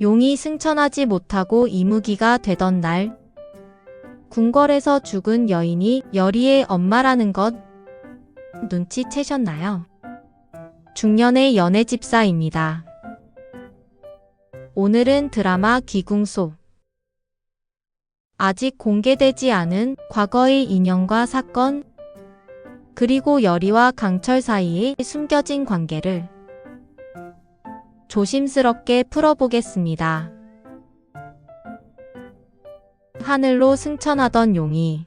용이 승천하지 못하고 이무기가 되던 날, 궁궐에서 죽은 여인이 여리의 엄마라는 것 눈치채셨나요? 중년의 연애 집사입니다. 오늘은 드라마 귀궁소. 아직 공개되지 않은 과거의 인연과 사건, 그리고 여리와 강철 사이에 숨겨진 관계를 조심스럽게 풀어보겠습니다. 하늘로 승천하던 용이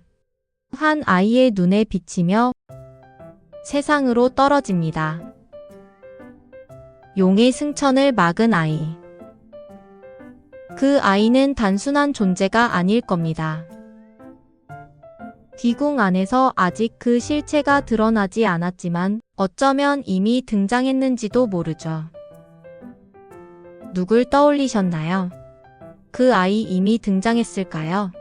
한 아이의 눈에 비치며 세상으로 떨어집니다. 용의 승천을 막은 아이. 그 아이는 단순한 존재가 아닐 겁니다. 귀궁 안에서 아직 그 실체가 드러나지 않았지만 어쩌면 이미 등장했는지도 모르죠. 누굴 떠올리셨나요? 그 아이 이미 등장했을까요?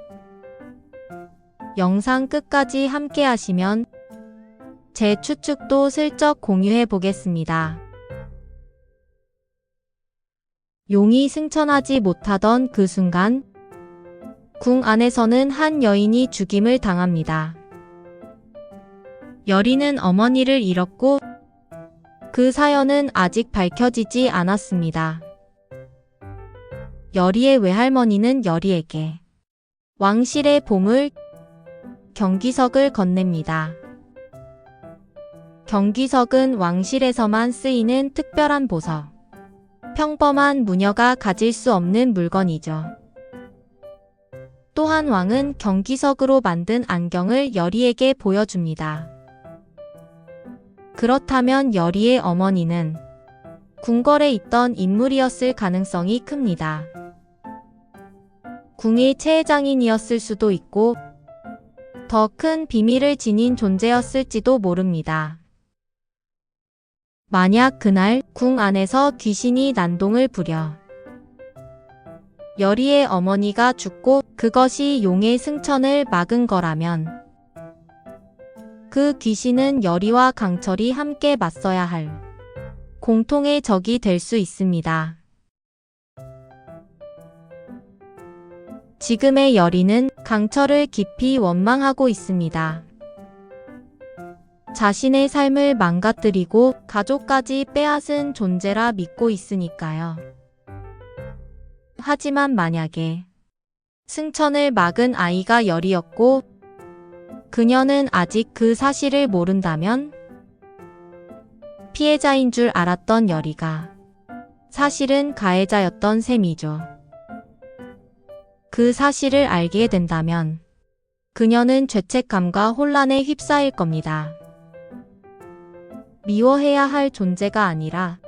영상 끝까지 함께 하시면 제 추측도 슬쩍 공유해 보겠습니다. 용이 승천하지 못하던 그 순간, 궁 안에서는 한 여인이 죽임을 당합니다. 여리는 어머니를 잃었고, 그 사연은 아직 밝혀지지 않았습니다. 여리의 외할머니는 여리에게 왕실의 보물 경기석을 건넵니다. 경기석은 왕실에서만 쓰이는 특별한 보석. 평범한 무녀가 가질 수 없는 물건이죠. 또한 왕은 경기석으로 만든 안경을 여리에게 보여줍니다. 그렇다면 여리의 어머니는 궁궐에 있던 인물이었을 가능성이 큽니다. 궁의 최혜장인이었을 수도 있고 더 큰 비밀을 지닌 존재였을지도 모릅니다. 만약 그날 궁 안에서 귀신이 난동을 부려 여리의 어머니가 죽고 그것이 용의 승천을 막은 거라면 그 귀신은 여리와 강철이 함께 맞서야 할 공통의 적이 될 수 있습니다. 지금의 여리는 강철을 깊이 원망하고 있습니다. 자신의 삶을 망가뜨리고 가족까지 빼앗은 존재라 믿고 있으니까요. 하지만 만약에 승천을 막은 아이가 열이었고 그녀는 아직 그 사실을 모른다면 피해자인 줄 알았던 열이가 사실은 가해자였던 셈이죠. 그 사실을 알게 된다면 그녀는 죄책감과 혼란에 휩싸일 겁니다. 미워해야 할 존재가 아니라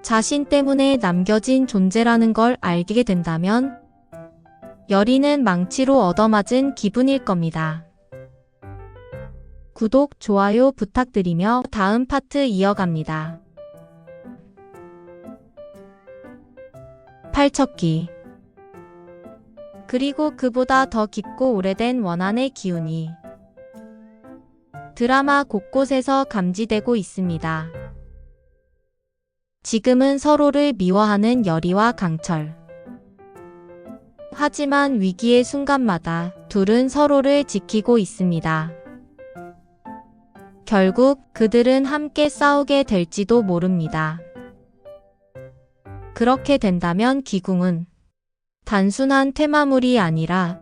자신 때문에 남겨진 존재라는 걸 알게 된다면 여리는 망치로 얻어맞은 기분일 겁니다. 구독, 좋아요 부탁드리며 다음 파트 이어갑니다. 팔척기 그리고 그보다 더 깊고 오래된 원한의 기운이 드라마 곳곳에서 감지되고 있습니다. 지금은 서로를 미워하는 여리와 강철. 하지만 위기의 순간마다 둘은 서로를 지키고 있습니다. 결국 그들은 함께 싸우게 될지도 모릅니다. 그렇게 된다면 기궁은 단순한 테마물이 아니라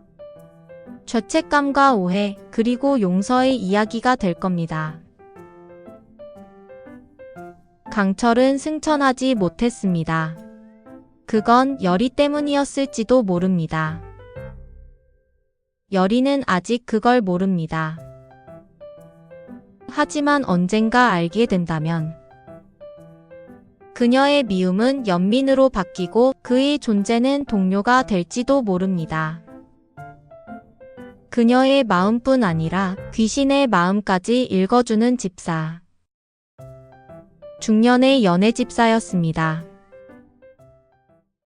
죄책감과 오해, 그리고 용서의 이야기가 될 겁니다. 강철은 승천하지 못했습니다. 그건 열이 때문이었을지도 모릅니다. 열이는 아직 그걸 모릅니다. 하지만 언젠가 알게 된다면 그녀의 미움은 연민으로 바뀌고 그의 존재는 동료가 될지도 모릅니다. 그녀의 마음뿐 아니라 귀신의 마음까지 읽어주는 집사. 중년의 연애 집사였습니다.